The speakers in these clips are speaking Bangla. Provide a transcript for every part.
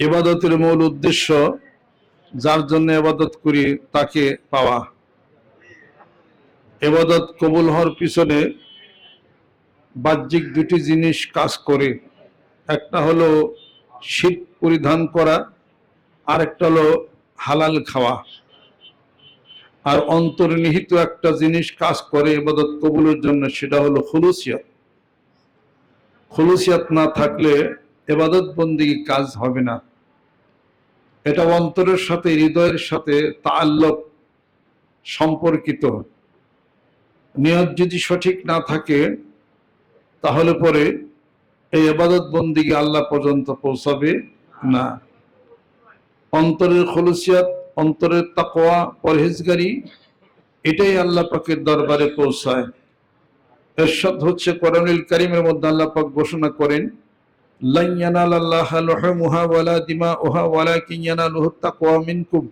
এবাদতের মূল উদ্দেশ্য যার জন্য এবাদত করি তাকে পাওয়া। এবাদত কবুল হওয়ার পিছনে বাহ্যিক দুটি জিনিস কাজ করে। একটা হলো শীত পরিধান করা আর একটা হলো হালাল খাওয়া। আর অন্তর্নিহিত একটা জিনিস কাজ করে এবাদত কবুলের জন্য, সেটা হলো খুলুসিয়াত। খুলুসিয়াত না থাকলে এবাদত বন্দি কাজ হবে না। এটা অন্তরের সাথে, হৃদয়ের সাথে তাল্লক সম্পর্কিত। নিয়ত যদি সঠিক না থাকে, তাহলে পরে এই আবাদত বন্দিকে আল্লাহ পর্যন্ত পৌঁছাবে না। অন্তরের খলুসিয়াত, অন্তরের তাকোয়া পরহেজগারি, এটাই আল্লাহ পাকের দরবারে পৌঁছায়। এরশাদ হচ্ছে কোরআনুল কারিমের মধ্যে আল্লাহ পাক ঘোষণা করেন লান ইয়ানালাল্লাহা লুহুমুহা ওয়ালা দিমাউহা ওয়ালাকিন ইয়ানালুহু তাকওয়া মিনকুম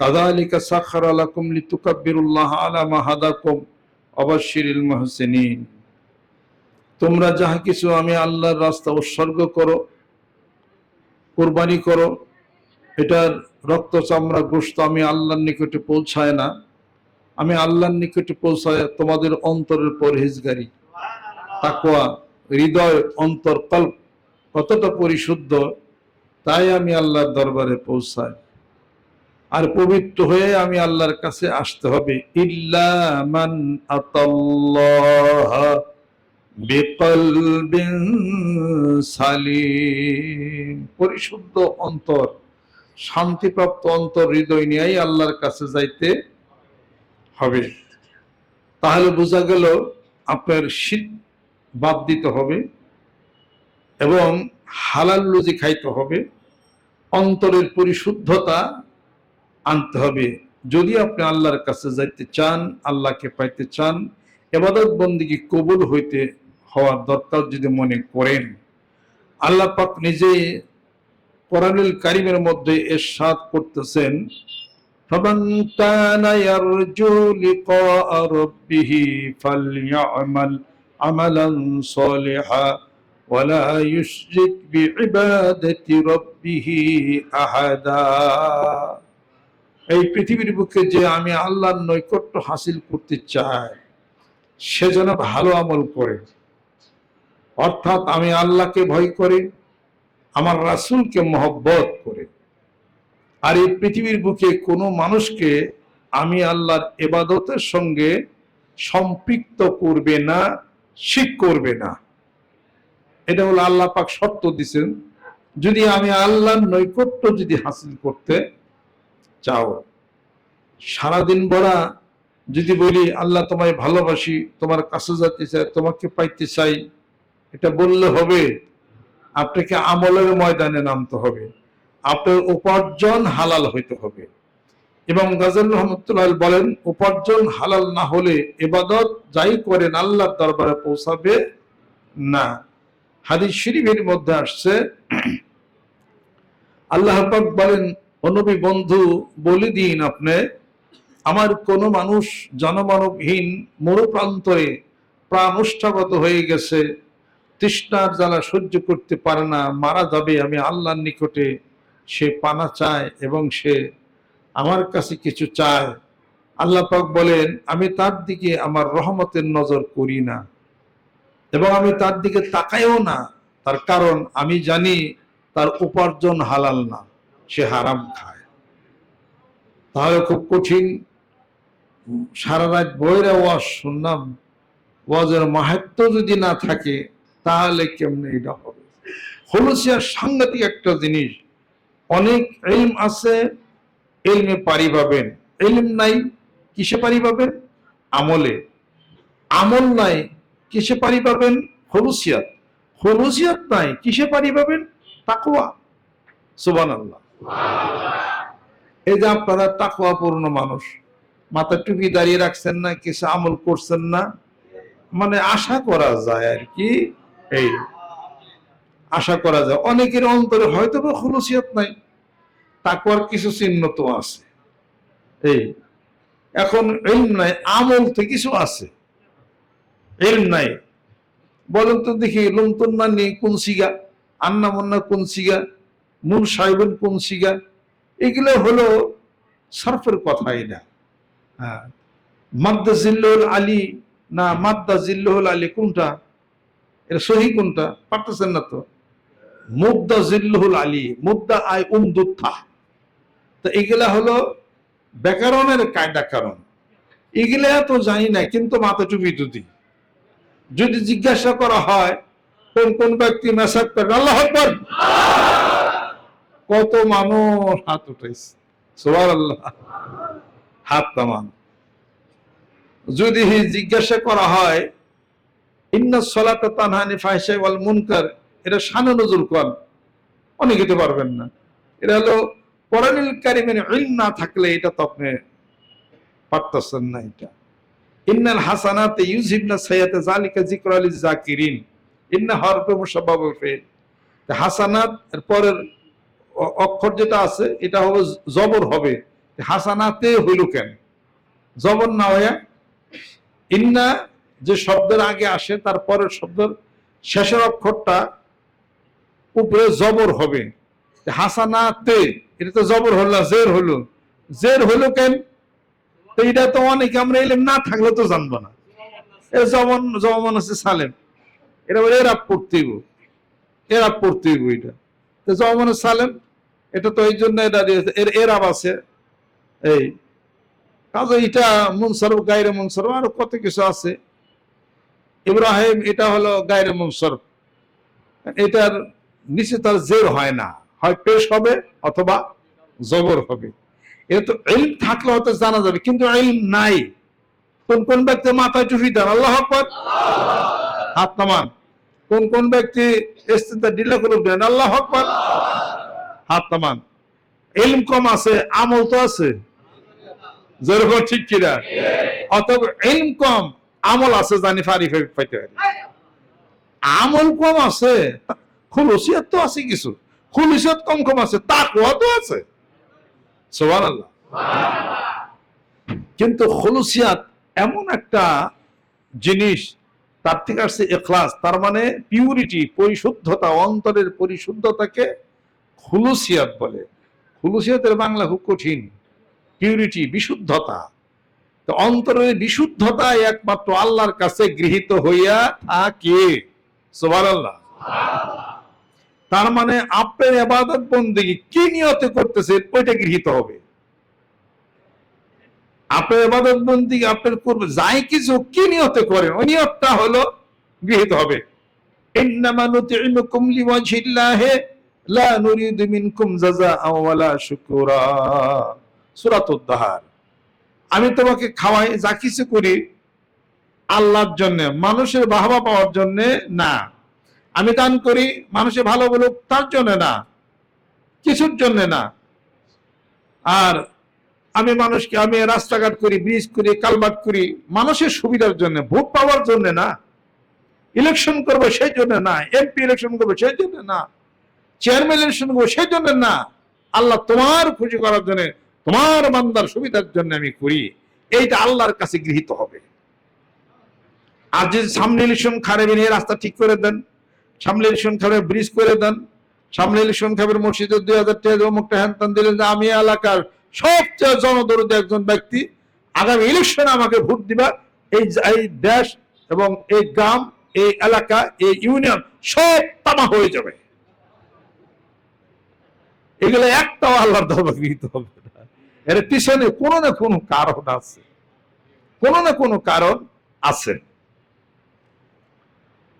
কাযালিকা সাখারা লাকুম লিতুকাব্বিরুল্লাহা আলা মা হাদাকুম অবাশশিরিল মুহসিনিন তোমরা যাহা কিছু আমি আল্লাহর রাস্তা উৎসর্গ করো, কোরবানি করো, এটার রক্ত চামড়া গোস্ত আমি আল্লাহর নিকটে পৌঁছায় না। আমি আল্লাহর নিকটে পৌঁছায় তোমাদের অন্তরের পরহেজগারি। তাকোয়া হৃদয়, অন্তর, কল্প। কতটা পরিশুদ্ধ, তাই আমি আল্লাহর দরবারে পৌঁছাই। আর পবিত্র হয়ে আমি আল্লাহর কাছে আসতে হবে। ইল্লা মান আতাল্লাহ বিকলবিন সালিম। পরিশুদ্ধ অন্তর, শান্তিপ্রাপ্ত অন্তর, হৃদয় নিয়েই আল্লাহর কাছে যাইতে হবে। তাহলে বোঝা গেল আপনার শীত বাদ দিতে হবে। এবং হালাল লুজি খাইতে হবে অন্তরের পরিশুদ্ধতা আনতে হবে যদি আপনি আল্লাহর কাছে যাইতে চান আল্লাহকে পাইতে চান এবাদত বন্দিকে কবুল হইতে হওয়ার দরকার যদি মনে করেন আল্লাহ পাক নিজে কোরআনুল কারিমের মধ্যে এরশাদ করতেছেন فمن كان يرجو لقاء ربه فليعمل عملا صالحا ولا يشرك بعبادة ربه أحدا এই পৃথিবীর বুকে যে আমি আল্লাহর নৈকট্য হাসিল করতে চাই সে যেন ভালো আমল করে অর্থাৎ আমি আল্লাহকে ভয় করে আমার রাসূলকে মহব্বত করে আর এই পৃথিবীর বুকে কোনো মানুষকে আমি আল্লাহর এবাদতের সঙ্গে সম্পৃক্ত করবে না শিখ করবে না এটা হলো আল্লাহ পাক শর্ত দিছেন, যদি আমি আল্লাহর নৈকট্য যদি হাসিল করতে চাও, সারাদিন বড়া যদি বলি, আল্লাহ তোমায় ভালোবাসি, তোমার কাছে যেতে চাই, তোমাকে পাইতে চাই, এটা বললে হবে, আপনাকে আমলের ময়দানে নামতে হবে, আপনার উপার্জন হালাল হইতে হবে। এবং গাজল রহমতুল্লাহ বলেন, উপার্জন হালাল না হলে এবাদত যাই করেন, আল্লাহর দরবারে পৌঁছাবে না। হাদিস শরীফের মধ্যে আসছে, আল্লাহ পাক বলেন অনবী বন্ধু, বলে দিন আপনি, আমার কোনো মানুষ জনমানবহীন মরুপ্রান্তরে প্রাণষ্ঠাগত হয়ে গেছে, তৃষ্ণার জ্বালা সহ্য করতে পারে না, মারা যাবে, আমি আল্লাহর নিকটে সে পানা চায় এবং সে আমার কাছে কিছু চায়। আল্লাহ পাক বলেন, আমি তার দিকে আমার রহমতের নজর করি না। এবং আমি তার দিকে তাকাইও না। তার কারণ আমি জানি তার উপার্জন হালাল না, সে হারাম খায়। তাহলে খুব কঠিন। সারা রাত বইরা ওয়াজ শুনলাম, ওয়াজের মাহাত্ম যদি না থাকে, তাহলে কেমনে এটা হবে? হলুসিয়া সাংঘাতিক একটা জিনিস, অনেক এলম আছে এলমে পারি পাবেন। এলম নাই, কিসে পারি পাবেন? আমলে। আমল নাই কিসে পারি পাবেন? হলুসিয়াত। হলুসিয়াত নাই, কিসে পারি পাবেন? তাকুয়া সুবান আল্লাহ এই যে আপনারা তাকুয়াপূর্ণ মানুষ, মাথা টুপি দাঁড়িয়ে রাখছেন না, কিছু আমল করছেন না মানে আশা করা যায় আর কি, এই আশা করা যায়। অনেকের অন্তরে হয়তো বা খুলসিয়াত নাই তাকুয়ার কিছু চিহ্ন তো আছে, এই এখন এলম নাই, আমল তো কিছু আছে। এলম নাই। বলেন তো দেখি, লুমতুন নানি কোন সিগা, আন্না মন্না কোন সিগা, মুন সাহেবের কোন সিগা, এগুলো হলো সরফের কথা এটা। হ্যাঁ। মাদ্দা জিল্লুল আলী, না, মাদ্দা জিল্লুল আলী কোনটা? এটা সহি কোনটা? পারতেছেন না তো? মুদ্দা জিল্লুল আলী, মুদ্দা আই উমদুত্থা তো এগুলা হলো ব্যাকরণের কায়দা কারণ। এগুলা তো জানি না, কিন্তু মাথা টুপি টুতি যদি জিজ্ঞাসা করা হয়, কোন কোন ব্যক্তি মেসাজ করেন আল্লাহ কত মানুষ হাত উঠেছে সোয়ার আল্লাহ হাত নামান। যদি জিজ্ঞাসা করা হয়, ইন্না তানহানি মুনকার এটা পারবেন না। এটা হলো কোরআনুল কারিমের না থাকলে এটা তো আপনি পারতেছেন না এটা। ইন্নাল হাসানাতে ইউজিবনা সাইয়াতে জালিকা যিকরা লিজ জাকিরিন ইন্না হরফে মুসাব্বাবু হাসানাত, এর পরের অক্ষর যেটা আছে, এটা হবে জবর হবে। হাসানাতে হইল কেন? জবর না হইয়া ইন্না যে শব্দের আগে আসে, তার পরের শব্দের শেষের অক্ষরটা উপরে জবর হবে। হাসানাতে, এটা তো জবর হলো জের হলো। জের হলো কেন? তো এটা তো অনেকে, আমরা এলেম না থাকলে তো জানব না। জমন জমন আছে সালেম। এটা বলে এরা পড়তে হইব। এরা পড়তে হইব এটা। তো সালেম, এটা তো এই জন্য এটা। এর এরাব আছে। এই কাজে এটা মুনসরফ গায়রে মুনসরফ আরও কত কিছু আছে। ইব্রাহিম, এটা হলো গায়রে মুনসরফ এটার নিচে তার জের হয় না। হয় পেশ হবে অথবা জবর হবে। এলম থাকলে হয়তো জানা যাবে, কিন্তু এলম নাই। কোন কোন ব্যক্তি মাথায় টুপি দেন? আল্লাহ আকবার। হাত নামান। কোন কোন ব্যক্তি ডিলা করে দেন? আল্লাহ হাত নামান। এলম কম আছে, আমল তো আছে। যেরকম ঠিক কিনা? অতএব এলম কম, আমল আছে, জানি ফারি ফাই- পাইতে পারি। আমল কম আছে, খুলুসিয়াত তো আছে কিছু। খুলুসিয়াত কম কম আছে, তাকওয়া তো আছে। সুবহানাল্লাহ। কিন্তু খুলুসিয়াত এমন একটা জিনিস, তার থেকে আসছে এখলাস তার মানে পিউরিটি পরিশুদ্ধতা, অন্তরের পরিশুদ্ধতাকে খুলুসিয়াত বলে। খুলুসিয়াতের বাংলা খুব কঠিন। পিউরিটি বিশুদ্ধতা। তো অন্তরের বিশুদ্ধতা একমাত্র আল্লাহর কাছে গৃহীত হইয়া থাকে। সুবহানাল্লাহ। তার মানে আপনার আবাদত বন্দিগি কি নিয়তে করতেছেন, ওইটা গৃহীত হবে। আপনার আবাদত বন্দিগি আপনার করবে যাই কিছু কি নিয়তে করেন, ওই নিয়তটা হলো গৃহীত হবে। আমি তোমাকে খাওয়াই, যা কিছু করি, আল্লাহর জন্য, মানুষের বাহবা পাওয়ার জন্য না। আমি দান করি, মানুষে ভালো বলুক, তার জন্য না, কিছুর জন্য না। আর আমি মানুষকে, আমি রাস্তাঘাট করি ব্রিজ করি কালবাট করি, মানুষের সুবিধার জন্য, ভোট পাওয়ার জন্য না ইলেকশন করব সেই জন্য না এমপি ইলেকশন করব সেই জন্য না চেয়ারম্যান ইলেকশন করব সেই জন্য না, আল্লাহ তোমার খুশি করার জন্য, তোমার বান্দার সুবিধার জন্য আমি করি, এইটা আল্লাহর কাছে গৃহীত হবে। আর যদি সামনে ইলেকশন খারাপি নিয়ে রাস্তা ঠিক করে দেন সামনে ইলেকশন খাবে ব্রিজ করে দেন। সামনে ইলেকশন খাবের মসজিদে দুই হাজার টাকা অমুকটা হ্যান দিলেন যে, আমি এলাকার সবচেয়ে জনদরদি একজন ব্যক্তি। আগামী ইলেকশনে আমাকে ভোট দিবা। এই দেশ এবং এই গ্রাম, এই এলাকা, এই ইউনিয়ন সব তামা হয়ে যাবে। এগুলো একটাও আল্লাহর দরবার গৃহীত হবে এর পিছনে কোনো না কোনো কারণ আছে। কোনো না কোনো কারণ আছে।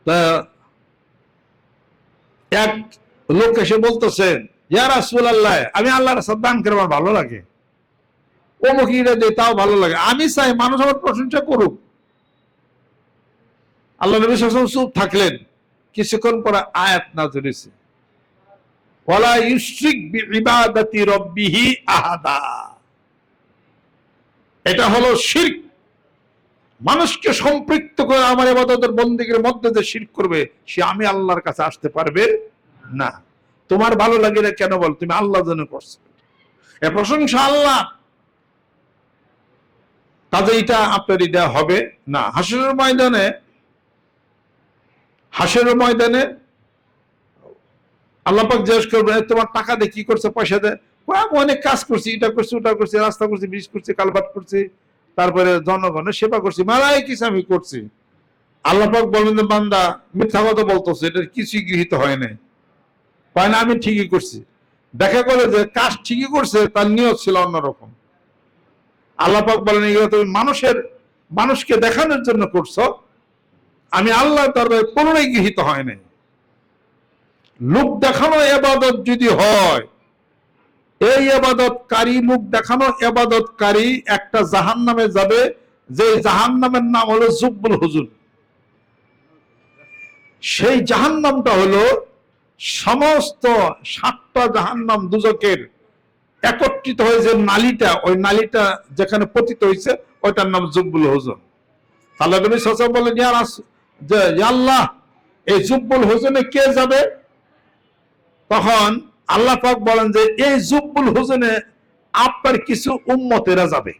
তা এক লোক এসে বলতেছেন ইয়া রাসূলুল্লাহ, আমি আল্লাহর রাস্তা দান করে আমার ভালো লাগে। ও মুখিরা দেয় তাও ভালো লাগে। আমি চাই মানুষ আমার প্রশংসা করুক। আল্লাহ নবী আলাইহি চুপ থাকলেন। কিছুক্ষণ পরে আয়াত নাযিল হয়েছে ওয়ালা ইউশরিক বিইবাদাতি রাব্বিহি আহাদা। এটা হলো শিরক। মানুষকে সম্পৃক্ত করে আমার এবাদতের বন্দীগের মধ্যে যে শিরক করবে, সে আমি আল্লাহর কাছে আসতে পারবে না। তোমার ভালো লাগে না কেন বল? তুমি আল্লাহ জন্য করছ। এ প্রশংসা আল্লাহ। কাজে এটা আপনার এটা হবে না। হাসরের ময়দানে হাসের ময়দানে আল্লাপাক জিজ্ঞেস করবেন তোমার টাকা দিয়ে কি করছে? পয়সা দেয়? অনেক কাজ করছি এটা করছি, ওটা করছি, রাস্তা করছি, ব্রিজ করছি, কালভার্ট করছি তারপরে জনগণের সেবা করছি মেলায় কিছু আমি করছি আল্লাপাক বলবেন বান্দা, মিথ্যা কথা বলতেছে, এটা কিছুই গৃহীত হয় নাই। কয় না, আমি ঠিকই করছি। দেখা গেলো যে, কাজ ঠিকই করছে, তার নিয়ত ছিল অন্যরকম। আল্লাপাক বলেন, এগুলো তুমি মানুষের, মানুষকে দেখানোর জন্য করছ। আমি আল্লাহ দরবারে কোনোটাই গৃহীত হয় নাই। লোক দেখানো এবাদত যদি হয় এই এবাদতকারী মুখ দেখানো এবাদতকারী একটা জাহান নামে যাবে, যে জাহান নামের নাম হলো জুব্বুল হুজুর। সেই জাহান নামটা হলো সমস্ত সাতটা জাহান নাম দুজকের একত্রিত হয়ে যে নালিটা, ওই নালিটা যেখানে পতিত হয়েছে ওইটার নাম জুব্বুল হুজুর। তাহলে নবী সাসা বলেন যে আল্লাহ, এই জুব্বুল হুজুনে কে যাবে? তখন আল্লাহ পাক বলেন যে, এই জুব্বুল হুজুনে আপনার কিছু উম্মতেরা যাবে।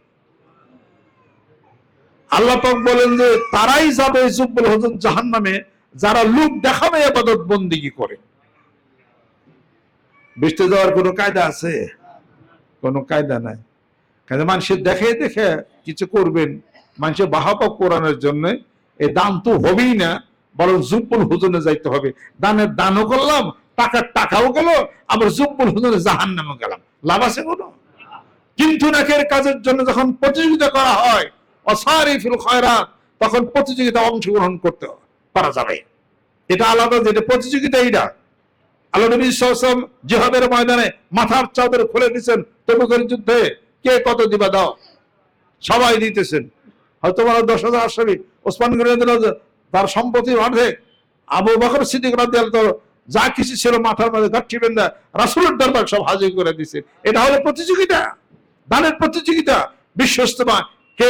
আল্লাহ পাক বলেন যে, তারাই যাবে জুব্বুল হুজুন জাহান্নামে, যারা লোক দেখাবে আবাদত বন্দিগি করে? বৃষ্টি যাওয়ার কোনো কায়দা আছে? কোনো কায়দা নাই। কাজে মানুষের দেখে দেখে কিছু করবেন। মানুষের বাহাপা কোরআনের জন্য এই দান তো হবেই না, বরং জুব্বুল হুজুনে যাইতে হবে। দানের দানও করলাম টাকার টাকাও গেল আবার জুব্বুল হুজুনে জাহান নামে গেলাম। লাভ আছে কোনো? কিন্তু নাকের কাজের জন্য যখন প্রতিযোগিতা করা হয়, অসারিফুল খয়রাত, তখন প্রতিযোগিতা অংশগ্রহণ করতে পারা যাবে। এটা আলাদা, যেটা প্রতিযোগিতা এইটা। আল্লাহ নবী সাল্লাম জিহাদের ময়দানে মাথার চাদর খুলে দিচ্ছেন তবুকের যুদ্ধে কে কত দিবা দাও? সবাই দিতেছেন। হয়তো বলা দশ হাজার আসামি। ওসমান গনি তার সম্পত্তির অর্ধেক, আবু বকর সিদ্দিক যা কিছু ছিল মাথার মধ্যে গাঠি বেন্দা রাসূলের দরবার সব হাজির করে দিছে। এটা হলো প্রতিযোগিতা, দানের প্রতিযোগিতা। বিশ্বস্তমা কে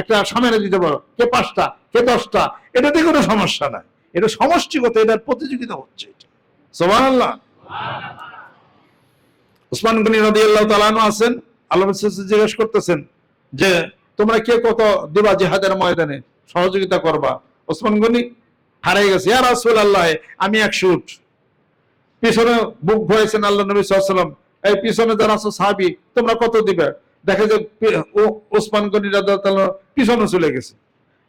একটা সামনে দিতে পারো, কে পাঁচটা, কে দশটা এটাতে কোনো সমস্যা নাই। এটা সমষ্টিগত, এটার প্রতিযোগিতা হচ্ছে উসমান গনি রাদিয়াল্লাহু তাআলা আনহু আছেন, আল্লাহ জিজ্ঞেস করতেছেন যে, তোমরা কে কত দিবা জিহাদের ময়দানে? সহযোগিতা করবা? ওসমান গনি হারিয়ে গেছে। ইয়া রাসূলুল্লাহ, আমি একশো উঠ পিছনে বুক ভয়েছেন আল্লাহ নবী সাল্লাম এই পিছনে যারা আছো সাহাবি তোমরা কত দিবে? দেখে যে ওসমান গনি পিছনে চলে গেছে।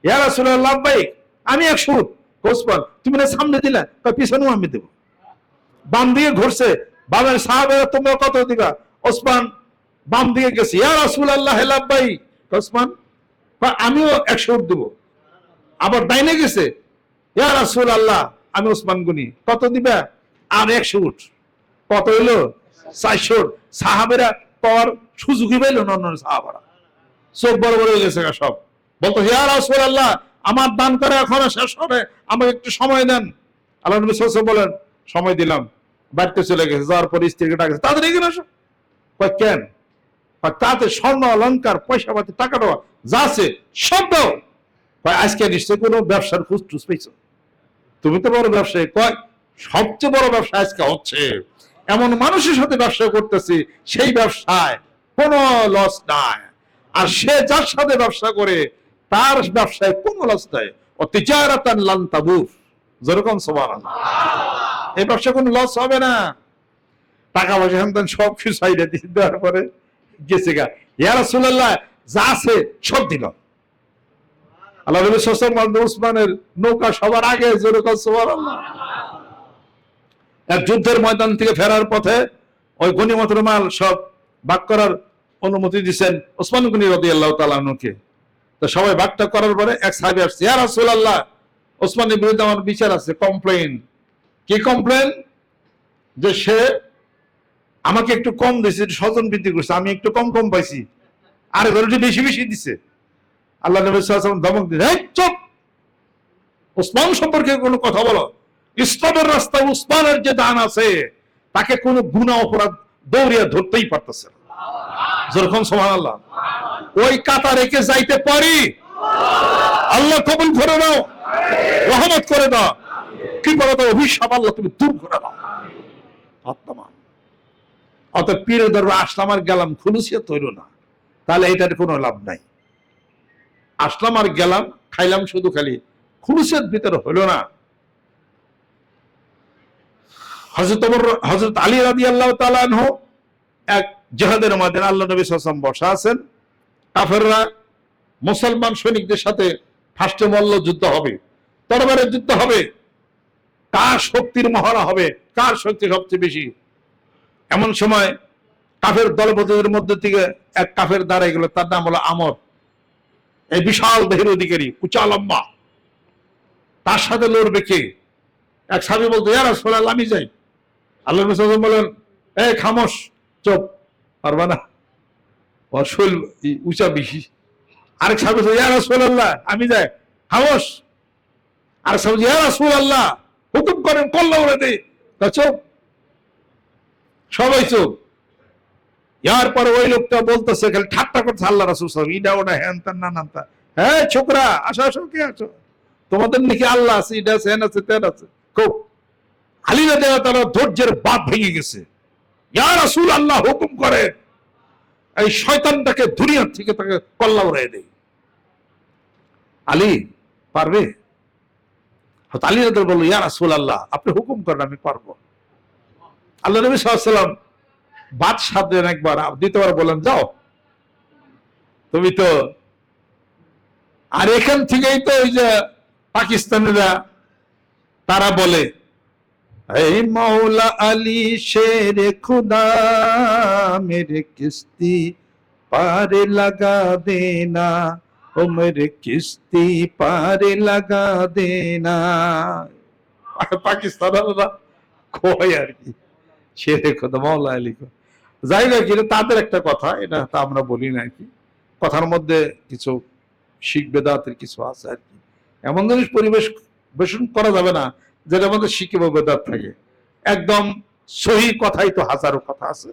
ইয়া রাসূলুল্লাহ ভাই আমি এক উঠ ওসমান তুমি না সামনে দিলে? পিছনেও আমি দেবো। বাম দিকে ঘুরছে। বামের সাহাবেরা তোমরা কত দিবা? ওসমান বাম দিকে গেছে। ইয়া রাসূলুল্লাহ লাব্বাই ওসমান কয়, আমিও একশো উঠ দেবো। আবার ডাইনে গেছে। ইয়া রাসূল আল্লাহ আমি ওসমান গুনি। কত দিবা? আর একশো উঠ। কত হইল? চারশো সাহাবেরা পাওয়ার সুযোগই পাইল না অন্য সাহাবারা? চোখ বড় বড় হয়ে গেছে সব। বলতো ইয়া রাসূল আল্লাহ আমার দান করে এখনও শেষ হবে। আমাকে একটু সময় দেন। আল্লাহ নবী সাল্লাল্লাহু বলেন, সময় দিলাম। বাড়িতে চলে গেছে, যাওয়ার পর স্ত্রীকে ডাকছে তাদের এখানে আসো। কয়, কেন? তাতে স্বর্ণ, অলংকার পয়সা পাতি টাকা দেওয়া, যা আছে, সব দাও। আজকে নিশ্চয় কোনো ব্যবসার খুঁজ টুস পেয়েছ তুমি তো বড় ব্যবসায়ী। কয় সবচেয়ে বড় ব্যবসা আজকে হচ্ছে, এমন মানুষের সাথে ব্যবসা করতেছি, সেই ব্যবসায় কোনো লস নাই। আর সে যার সাথে ব্যবসা করে, তার ব্যবসায় কোনো লস নাই। ও তিজারাতান যেরকম এই ব্যবসা কোনো লস হবে না। টাকা পয়সা সন্তান সব কিছু সাইডে দিয়ে দেওয়ার পরে গেছে গা। যা আছে সব দিল। আল্লাহ আলাইহি উসমানের নৌকা সবার আগে যেরকম সুবহানাল্লাহ। এক যুদ্ধের ময়দান থেকে ফেরার পথে ওই গনিমতের মাল সব ভাগ করার অনুমতি দিচ্ছেন ওসমান গনি রাদিয়াল্লাহু তাআলা আনহুকে। তো সবাই ভাগটা করার পরে এক সাহাবী আসছে ইয়া রাসূলুল্লাহ ওসমানের বিরুদ্ধে আমার বিচার আছে কমপ্লেইন। কি কমপ্লেন যে সে আমাকে একটু কম দিয়েছে স্বজন বৃদ্ধি করছে আমি একটু কম কম পাইছি। আর গরুটি বেশি বেশি দিছে। আল্লাহ নবী ওয়াসাল্লাম ধমক "এই, চুপ! উসমান সম্পর্কে কোনো কথা বলো। ইসলামের রাস্তায় উসমানের যে দান আছে, তাকে কোনো গুণা অপরাধ দৌড়িয়া ধরতেই পারতেছে যেরকম সুবহানাল্লাহ। ওই কাতা রেখে যাইতে পারি? আল্লাহ কবুল করে নাও। রহমত করে দাও। কি বলো তো, অভিশাপ আল্লাহ তুমি দূর করে দাও। আত্মা। অত পীরের দরবার আসলাম আর গেলাম খুলুসিয়া তৈরি না। তাহলে এটার কোনো লাভ নাই। আসলাম আর গেলাম, খাইলাম শুধু খালি খুলুসের ভিতরে হলো না। হজরত আলী রাদি আল্লাহ তালানহ এক জেহাদের মধ্যে আল্লাহ নবী সাসম বসা আছেন। কাফেররা মুসলমান সৈনিকদের সাথে ফার্স্টে মল্ল যুদ্ধ হবে, তরবারের যুদ্ধ হবে। কার শক্তির মহড়া হবে? কার শক্তি সবচেয়ে বেশি? এমন সময় কাফের দলপতিদের মধ্যে থেকে এক কাফের দাঁড়াই গেল তার নাম হলো আমর। এই বিশাল দেহের অধিকারী, উঁচা, লম্বা। তার সাথে লড়বে কে? এক সাবি বলতো ইয়ার সোলাল আমি যাই। আল্লাহ রসুল বলেন এ চোপ, পারবা না। ওর উঁচা বেশি। আরেক সাহেব ইয়া রাসূলুল্লাহ আমি যাই সাহেব ইয়া রাসূলুল্লাহ হুকুম করেন কল্লা উড়ে দে চুপ, সবাই চুপ। ইয়ার পরে ওই লোকটা বলতেছে, খালি ঠাট্টা করছে আল্লাহ রাসূল সাহেব ইডা ওটা হ্যান তা না না তা। হ্যাঁ ছোকরা, আসো আসো, কে আছো তোমাদের নাকি আল্লাহ আছে, ইডা আছে, হ্যান আছে তেন আছে। খুব আলীরা দেওয়া ধৈর্যের বাদ ভেঙে গেছে। ইয়া রাসূল আল্লাহ হুকুম করে, এই শয়তানটাকে দুনিয়ার থেকে তাকে কল্লা উড়াই দেয়। আলী, পারবে? আলী রাদের বলল, ইয়া রাসূল আল্লাহ, আপনি হুকুম করেন, আমি পারব। আল্লাহ নবী সাল্লাম বাদ দেন একবার দ্বিতীয়বার বলেন যাও। তুমি তো, আর এখান থেকেই তো ওই যে পাকিস্তানিরা তারা বলে এই মৌলা আলী শের খুদা মেরে কিস্তি পারে লাগা দেনা ও মেরে কিস্তি পারে লাগা পাকিস্তানরা কয় আর কি? শেরে খুদা মৌলা আলী। যাই না কিন্তু তাদের একটা কথা, এটা তা আমরা বলি না কি। কথার মধ্যে কিছু শিখ বেদাতের কিছু আছে আর কি। এমন জিনিস পরিবেশ বেশন করা যাবে না। যেটা মধ্যে শিখে বা বেদাত থাকে। একদম সহি কথাই তো হাজারো কথা আছে।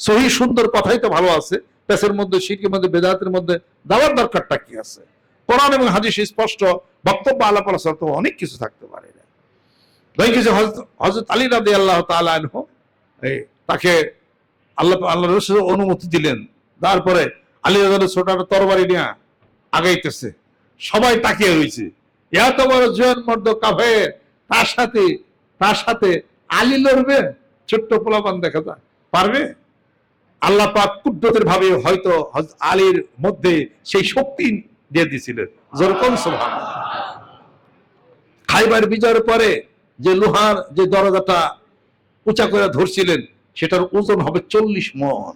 সহি সুন্দর কথাই তো ভালো আছে। পেসের মধ্যে শিখের মধ্যে, বেদাতের মধ্যে দেওয়ার দরকারটা কি আছে? কোরআন এবং হাদিস স্পষ্ট বক্তব্য আলাপ আলোচনা তো অনেক কিছু থাকতে পারে কিছু হজরত আলী রাদি আল্লাহ এই তাকে আল্লাহ আল্লাহ রসুল অনুমতি দিলেন। তারপরে আলী রাজার ছোট তরবারি নিয়ে আগাইতেছে। সবাই তাকিয়ে রয়েছে। এত বড় জোয়ান মর্দ কাফের তার সাথে তার সাথে আলী লড়বে ছোট্ট পোলাপান দেখা যায়। পারবে? আল্লাহ পাক কুদ্রতের ভাবে হয়তো আলীর মধ্যে সেই শক্তি দিয়ে দিয়েছিলেন যেরকম সুবহানাল্লাহ। খাইবার বিজয়ের পরে যে লোহার যে দরজাটা উঁচা করে ধরছিলেন, সেটার ওজন হবে চল্লিশ মন।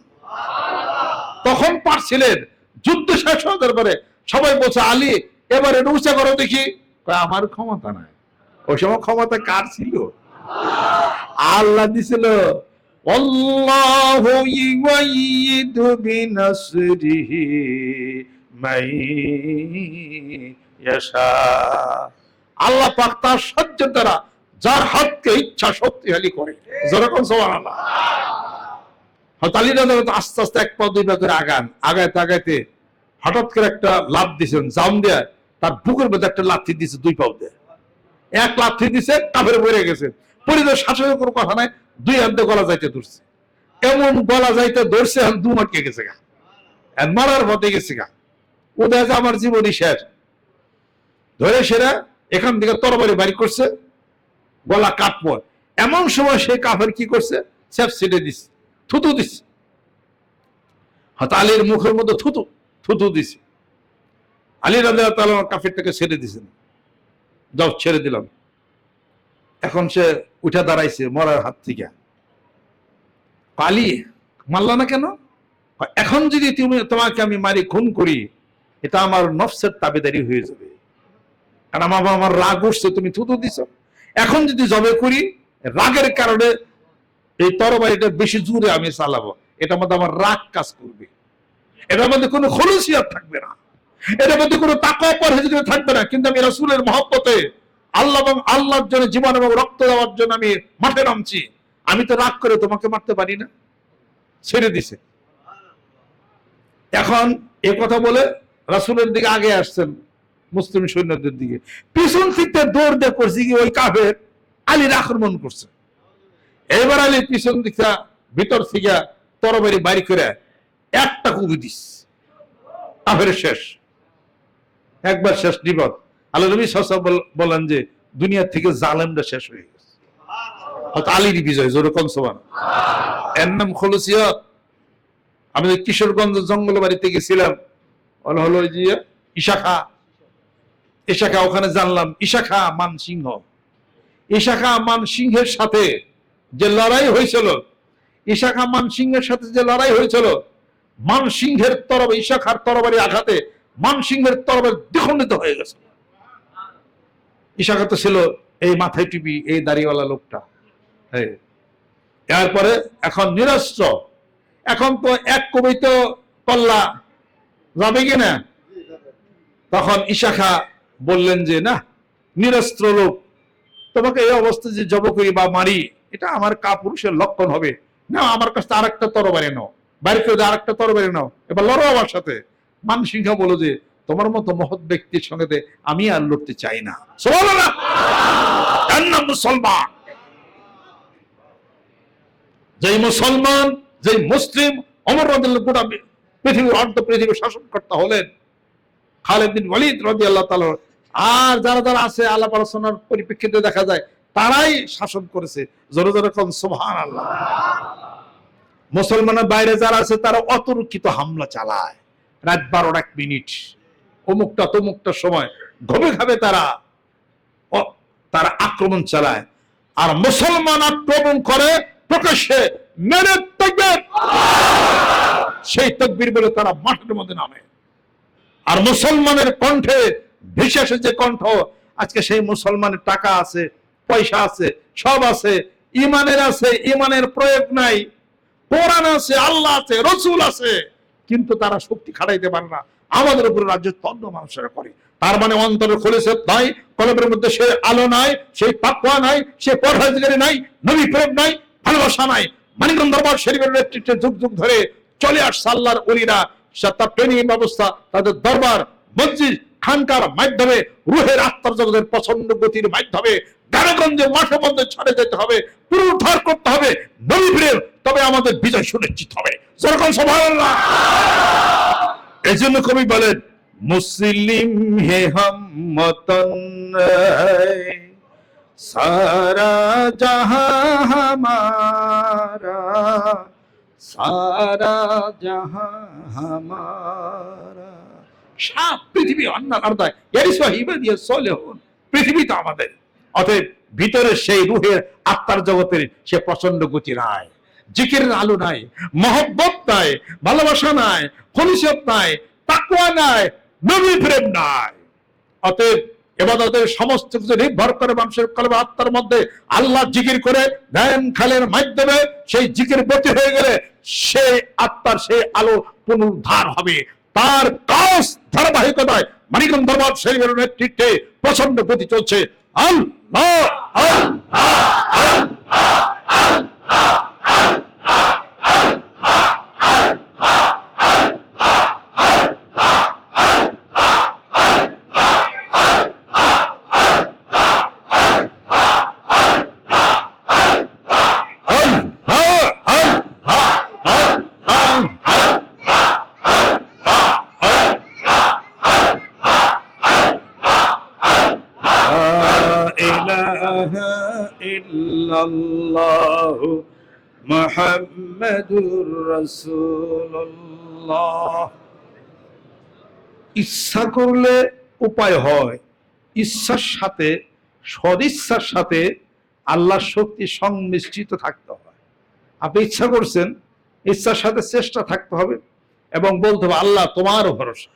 তখন পারছিলেন যুদ্ধ শেষ যাওয়ার পরে সবাই বলছে, আলী, এবার এটা উঁচা করো দেখি। আমার ক্ষমতা নাই। ওই সময় ক্ষমতা কার ছিল? আল্লাহ দিছিল মাই ইয়াশা। আল্লাহ পাক তার সহ্যের দ্বারা যার হাতকে ইচ্ছা শক্তিশালী করে। যেরকম সুবহানাল্লাহ। হয়তো আলী আস্তে আস্তে এক পা, দুই পা করে আগান। আগাইতে আগাইতে হঠাৎ করে একটা লাভ দিছেন জাম দেয়া তার বুকের মধ্যে একটা লাথি দিছে দুই পাও দিয়ে। এক লাথি দিছে, কাফের পড়ে গেছে। পরিদের শাসনের কোনো কথা নাই, দুই হাত গলা যাইতে ধরছে। এমন গলা যাইতে ধরছে এখন দু মাটকে গেছে গা। মারার পথে গেছে গা। ও দেখা আমার জীবনই শেষ। ধরে সেরা, এখান থেকে তরবারি বাড়ি করছে, গলা কাটবো এমন সময় সে কাফের কি করছে? সেফ ছিটে দিছে, থুতু দিছে। হয়তো আলীর মুখের মধ্যে থুতু থুতু দিছে। আলী রাজা তালা কাফেরটাকে ছেড়ে দিছেন যাও, ছেড়ে দিলাম। এখন সে উঠে দাঁড়াইছে মরার হাত থেকে। পালি, মারলা না কেন? এখন যদি তুমি, তোমাকে আমি মারি, খুন করি, এটা আমার নফসের তাবেদারি হয়ে যাবে। কারণ আমার আমার রাগ উঠছে, তুমি থুতু দিছ। এখন যদি জবে করি, রাগের কারণে এই তরবারিটা বেশি জোরে আমি চালাবো। এটার মধ্যে আমার রাগ কাজ করবে। এটার মধ্যে কোনো খলুসিয়াত থাকবে না। এটার মধ্যে কোনো তাকওয়া পরহেজগারি থাকবে না। কিন্তু আমি রাসূলের মহব্বতে আল্লাহ এবং আল্লাহর জন্য জীবন এবং রক্ত দেওয়ার জন্য আমি মাঠে নামছি। আমি তো রাগ করে তোমাকে মারতে পারি না। ছেড়ে দিছে। এখন এ কথা বলে রাসূলের দিকে আগে আসছেন মুসলিম সৈন্যদের দিকে। পিছন থেকে দৌড় দিয়ে করছে কি ওই কাফের আলীর আক্রমণ করছে। এবার আলী পিছন দিকটা ভিতর থেকে তরবারি বাড়ি করে একটা কুবি দিস কাফের শেষ। একবার শেষ নিবদ। আল্লাহ নবী আলাইহি বলেন যে, দুনিয়া থেকে জালেমটা শেষ হয়ে গেছে। আলীর বিজয়, জোরে কনসবান এর নাম খলুসিয়ত। আমি কিশোরগঞ্জ জঙ্গল বাড়িতে গেছিলাম। হলো ওই যে ইশাখা। ইশাখা, ওখানে জানলাম, ইশাখা মান সিংহ ইশাখা মান সিংহের সাথে যে লড়াই হয়েছিল, ইশাখা মান সিংহের সাথে যে লড়াই হয়েছিল মান সিংহের তরব ইশাখার তরবারি আঘাতে মান সিংহের তরবারি দ্বিখণ্ডিত হয়ে গেছে। ইশাখা ছিল এই মাথায় টিপি এই দাড়িওয়ালা লোকটা। এরপরে এখন নিরস্ত্র। এখন তো এক কবিত কল্লা যাবে কি না? তখন ইশাখা বললেন যে, না, নিরস্ত্র লোক, তোমাকে এই অবস্থা যে জব করি বা মারি, এটা আমার কাপুরুষের লক্ষণ হবে। না, আমার কাছে আর একটা তরবারি নাও বাইরে কেউ আর একটা তরবারি নাও, এবার লড়ো আমার সাথে। মানসিংহা বলো যে, তোমার মতো মহৎ ব্যক্তির সঙ্গে আমি আর লড়তে চাই না। মুসলমান। যেই মুসলমান, যেই মুসলিম অমর গোটা পৃথিবীর অর্ধ পৃথিবীর শাসনকর্তা হলেন খালেদ বিন ওয়ালিদ রাদিয়াল্লাহু তাআলা আর যারা যারা আছে, আলাপ আলোচনার পরিপ্রেক্ষিতে দেখা যায়, তারাই শাসন করেছে। জোরে জোরে কোন, সুবহানাল্লাহ! মুসলমানের বাইরে যারা আছে, তারা অতর্কিত হামলা চালায়। রাত বারোটা এক মিনিট। অমুকটা তমুকটা সময় ঘবে ঘাবে তারা তারা আক্রমণ চালায়। আর মুসলমান আক্রমণ করে প্রকাশ্যে মেরে তকবীর। সেই তকবীর বলে তারা মাঠের মধ্যে নামে। আর মুসলমানের কণ্ঠে ভেসে যে কণ্ঠ, আজকে সেই মুসলমানের টাকা আছে, পয়সা আছে, সব আছে, ইমানের আছে, ইমানের প্রয়োগ নাই। কোরআন আছে, আল্লাহ আছে, রসুল আছে। কিন্তু তারা শক্তি খাটাইতে পারে না। আমাদের উপরে রাজ্য তন্ড মানুষেরা করে। তার মানে অন্তরে খুলেছে নাই, কলমের মধ্যে সে আলো নাই, সেই পাকুয়া নাই, সে পরহেজগারি নাই, নবী প্রেম নাই, ভালোবাসা নাই। মানিকগঞ্জ দরবার শরীফের নেতৃত্বে যুগ যুগ ধরে চলে আসছে আল্লাহর অলিরা তার ট্রেনিং ব্যবস্থা, তাদের দরবার, মসজিদ, খানকার মাধ্যমে, রুহের আত্মার জগতের পছন্দ গতির মাধ্যমে গ্রামগঞ্জে মাঠে মধ্যে ছড়ে যেতে হবে পুনরুদ্ধার করতে হবে। নবী প্রেম, তবে আমাদের বিজয় সুনিশ্চিত হবে। যেরকম সবাই এই জন্য কবি বলেন, মুসলিম হে হাম মতন সারা জাহাঁ হামারা, সারা জাহাঁ হামারা। সাপ পৃথিবী অন্যান্য আর্দায় এরই সহিবা দিয়ে চলে হন পৃথিবী তো আমাদের। অতএব ভিতরে সেই রুহের আত্মার জগতের সে প্রচণ্ড গতি নাই। জিকিরের আলো নাই, মহব্বত নাই, ভালোবাসা নাই খনিসত নাই তাকুয়া নাই, নবী প্রেম নাই। অতএব এবাদতের সমস্ত কিছু নির্ভর করে মানুষের কলবে আত্মার মধ্যে আল্লাহ জিকির করে ধ্যান খালের মাধ্যমে সেই জিকির বতি হয়ে গেলে সেই আত্মার সেই আলো পুনরুদ্ধার হবে। তার কাজ ধারাবাহিকতায় মানিকগঞ্জ দরবার শরীফের নেতৃত্বে প্রচণ্ড গতি চলছে। আল্লাহ আল্লাহ আল্লাহ ইলাহা ইল্লাল্লাহ মুহাম্মাদুর রাসূলুল্লাহ। ইচ্ছা করলে উপায় হয়। ইচ্ছার সাথে, সদিচ্ছার সাথে আল্লাহর শক্তি সংমিশ্রিত থাকতে হয়। আপনি ইচ্ছা করছেন, ইচ্ছার সাথে চেষ্টা থাকতে হবে এবং বলতে হবে, আল্লাহ, তোমার ভরসা।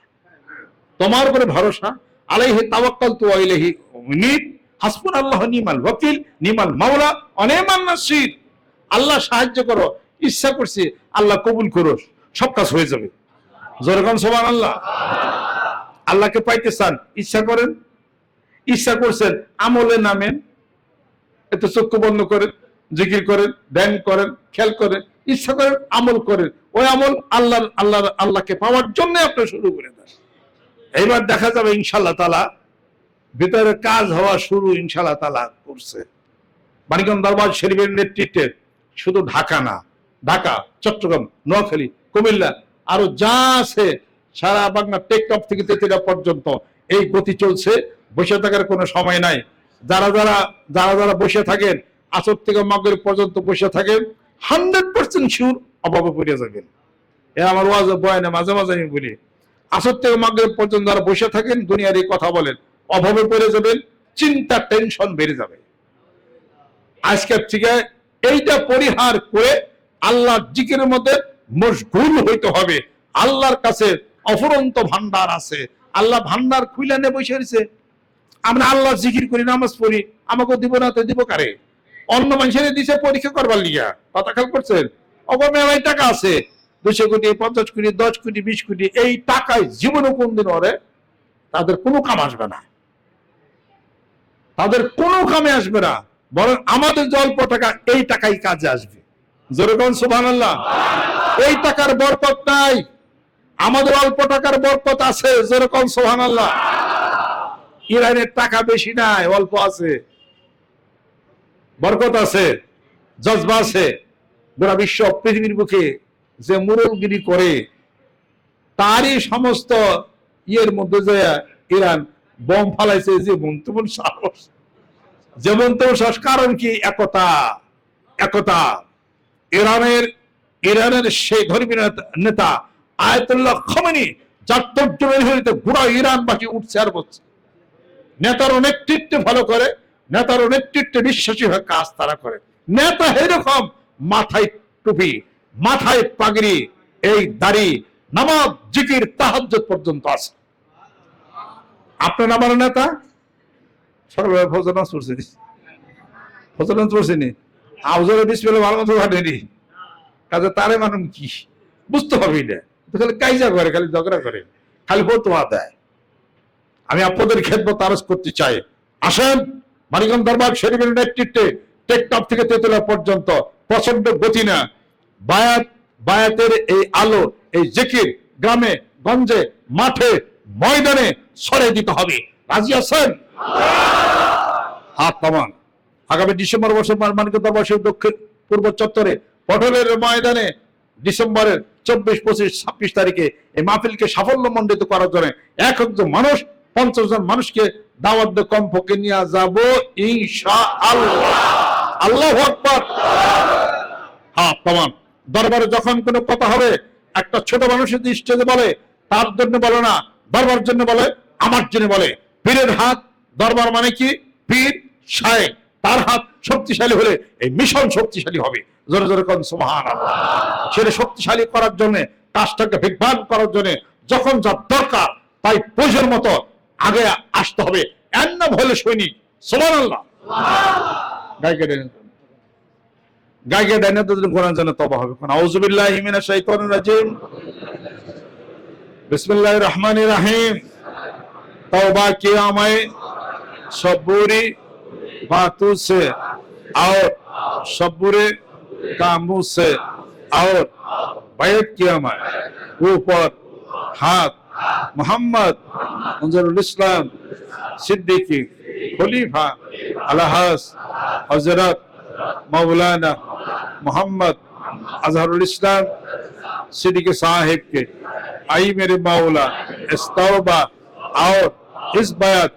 তোমার উপরে ভরসা। আলাইহি তাওয়াক্কাল তু আলাইহি উনিব। হাসবুন আল্লাহ নিমাল ওয়াকিল, নিমাল মাওলা অনেমান নাসির। আল্লাহ সাহায্য করো, ইচ্ছা করছি আল্লাহ কবুল করো সব কাজ হয়ে যাবে। যেরকম সমান আল্লাহ আল্লাহকে পাইতে চান, ইচ্ছা করেন? ইচ্ছা করছেন, আমলে নামেন, এতে চক্ষু বন্ধ করেন, জিকির করেন, ধ্যান করেন, খেয়াল করেন, ইচ্ছা করেন, আমল করেন। ওই আমল আল্লাহ আল্লাহ আল্লাহকে পাওয়ার জন্য আপনি শুরু করে দেন। এইবার দেখা যাবে ইনশাল্লাহ তালা ভিতরে কাজ হওয়া শুরু ইনশাল্লাহ তালা করছে। মানিকগঞ্জ দরবার শরীফের নেতৃত্বে শুধু ঢাকা না, ঢাকা, চট্টগ্রাম, নোয়াখালী, কুমিল্লা, আরও যা আছে সারা বাংলা টেকটপ থেকে তেতিরা পর্যন্ত এই গতি চলছে, বসে থাকার কোনো সময় নাই। যারা যারা যারা যারা বসে থাকেন, আসর থেকে মাগরিব পর্যন্ত বসে থাকেন হান্ড্রেড পার্সেন্ট শিওর অভাবে পড়ে যাবেন। এ আমার ওয়াজ বয়ানে মাঝে মাঝে আমি বলি, আসর থেকে মাগরিব পর্যন্ত যারা বসে থাকেন, দুনিয়ার এই কথা বলেন, অভাবে পড়ে যাবেন চিন্তা টেনশন বেড়ে যাবে। আজকের থেকে এইটা পরিহার করে আল্লাহর জিকিরের মধ্যে মশগুল হইতে হবে। আল্লাহর কাছে অফরন্ত ভান্ডার আছে। আল্লাহ ভান্ডার খুলে নে বসে রয়েছে। আমরা আল্লাহ জিকির করি, নামাজ পড়ি আমাকে দিব না, তো দিব কারে? অন্য মানুষের দিছে, পরীক্ষা করবার লিগা। কথা খেয়াল করছেন? অগমেলায় টাকা আছে। দুশো কোটি, পঞ্চাশ কোটি, দশ কোটি, বিশ কোটি, এই টাকায় জীবনে কোনদিন ওরে তাদের কোনো কাম আসবে না। তাদের কোনো কামে আসবে না। বরং আমাদের যে অল্প টাকা, এই টাকাই কাজে আসবে। যেরকম সুবাহ এই টাকার বরকত নাই। আমাদের অল্প টাকার বরকত আছে যেরকম সোহান আল্লাহ ইরানের টাকা বেশি নাই, অল্প আছে। বরকত আছে, জজবা আছে। গোটা বিশ্ব পৃথিবীর বুকে যে মুরলগিরি করে, তারই সমস্ত ইয়ের মধ্যে যে ইরান বোম ফালাইছে যে মন্তব্য সাহস। যেমন তো সাহস কারণ কি একতা? একতা। ইরানের ইরানের সেই ধর্মীয় নেতা- আয়তুল্লাহ খমেনি, যার ইরানবাসী উঠছে আর নেতৃত্বে ভালো করে, নেতার নেতৃত্বে বিশ্বাসী হয়ে কাজ তারা করে। নেতা এরকম মাথায় টুপি, মাথায় পাগড়ি, এই দাড়ি, নামাজ, জিকির, তাহাজ্জুদ পর্যন্ত আছে। আপনার আমার নেতা? সকালবেলা ফজর নামাজ পড়ছে ফজর নামাজ পড়ছে নি? আউজরে বিসমিল্লাহ ভালো মতো ঘটেনি কাজে তারে মানুষ কি? বুঝতে পারবি না। খালি কাইজা করে, খালি ঝগড়া করে। খালি ফতোয়া দেয়। আমি আপনাদের করতে চাই। আসেন, মানিকগঞ্জ দরবার শরীফের নেতৃত্বে টেকটপ থেকে তেতুলা পর্যন্ত প্রচণ্ড গতি না। বায়াত, বায়াতের এই আলো, এই জিকির গ্রামে, গঞ্জে, মাঠে, ময়দানে সরে দিতে হবে। রাজি আছেন? হাত আগামী ডিসেম্বর দক্ষিণ পূর্ব চত্বরে পটলের ময়দানে ডিসেম্বরের চব্বিশ, পঁচিশ, ছাব্বিশ তারিখে এই মাহফিলকে সাফল্য মণ্ডিত করার জন্য এক একজন মানুষ, পঞ্চাশ জন মানুষকে দাওয়াত নিয়ে যাব ইনশা আল্লাহ আল্লাহ হ্যাঁ প্রমাণ দরবারে যখন কোনো কথা হবে, একটা ছোট মানুষের স্টেজে বলে, তার জন্য বলে না দরবার জন্য বলে, আমার জন্য বলে। পীরের হাত দরবার মানে কি? পীর শায়েক তার হাত শক্তিশালী হলে এই মিশন শক্তিশালী হবে। জোরে জোরে কন সুমাহান সেটা শক্তিশালী করার জন্য, কাজটাকে বিভ্রান করার জন্য যখন যা দরকার, তাই প্রয়োজন মতো আগে আসতে হবে। এর দেন দেন তবা হবে। আউজুবিল্লাহ হিমিনা রাজিম। सब बुरी बातों से और सब बुरे कामों से और बैठ किया मैं। ऊपर हाथ मोहम्मद इस्लाम सिद्दीकी, खलीफा, अलहस, हज़रत मौलाना मोहम्मद अजहरुल इस्लाम सिद्दीकी साहिब के, आई मेरे मौला, इस और इस बयात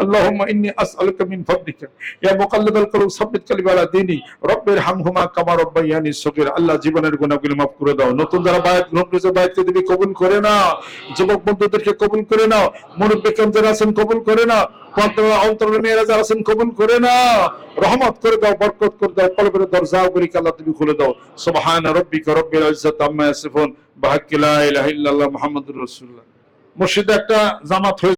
اللهم اني اسالك من فضلك يا مقلب القلوب ثبت قلبي على ديني رب ارحمهما كما ربياني صغيرا আল্লাহ জীবনের গুনাহগুলো maaf করে দাও নতুন যারা বায়াত গ্রহণ করেছে বায়াতকে তুমি কবুল করে নাও যুবক বন্ধুদেরকে কবুল করে নাও মুরব্বী কেম যারা আছেন কবুল করে নাও পর্দার অন্তরের মেয়েরা যারা আছেন কবুল করে নাও রহমত করে দাও বরকত করে দাও কলবের দরজাও করি আল্লাহ তুমি খুলে দাও সুবহান রাব্বিকা রব্বিল ইজ্জাতি আম্মা ইয়াসিফুন বাহাক্কি লা ইলাহা ইল্লাল্লাহ মুহাম্মাদুর রাসূলুল্লাহ মসজিদে একটা জামাত হয়ে